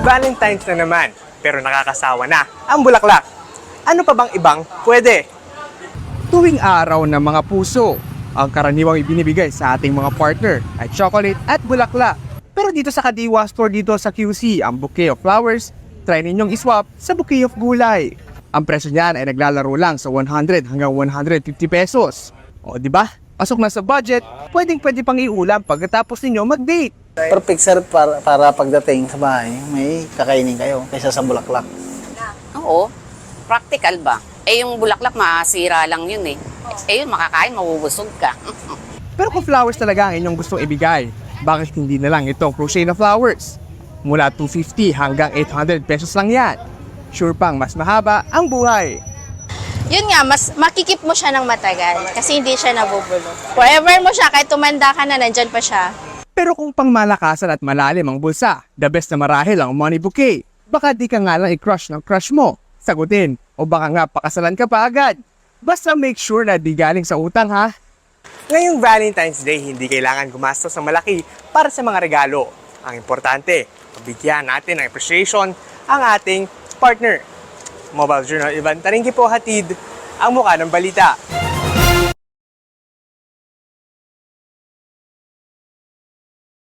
Valentine's na naman, pero nakakasawa na ang bulaklak. Ano pa bang ibang pwede? Tuwing araw ng mga puso, ang karaniwang ibinibigay sa ating mga partner ay chocolate at bulaklak. Pero dito sa Kadiwa Store dito sa QC, ang bouquet of flowers, try ninyong iswap sa bouquet of gulay. Ang presyo niyan ay naglalaro lang sa 100 hanggang 150 pesos. O di ba? Pasok na sa budget, pwedeng pwede pang iulam pagkatapos ninyo mag-date. Perfect sir para, para pagdating sa bahay, may kakainin kayo kaysa sa bulaklak. Oo. Practical ba? Eh, yung bulaklak, masira lang yun eh. Eh, yun, makakain, mabubusog ka. Pero kung flowers talaga ang inyong gustong ibigay, bakit hindi na lang itong crochet na flowers? Mula 250 hanggang 800 pesos lang yan. Sure pang mas mahaba ang buhay. Yun nga, mas makikip mo siya ng matagal kasi hindi siya nabubulok. Forever mo siya, kahit tumanda ka na, nandyan pa siya. Pero kung pangmalakasan at malalim ang bulsa, the best na marahil ang money bouquet. Baka di ka nga lang i-crush ng crush mo. Sagutin. O baka nga pakasalan ka pa agad. Basta make sure na di galing sa utang ha. Ngayong Valentine's Day, hindi kailangan gumastos ng malaki para sa mga regalo. Ang importante, pabigyan natin ng appreciation ang ating partner. Mobile Journal Ivan Taringki po hatid ang mukha ng balita.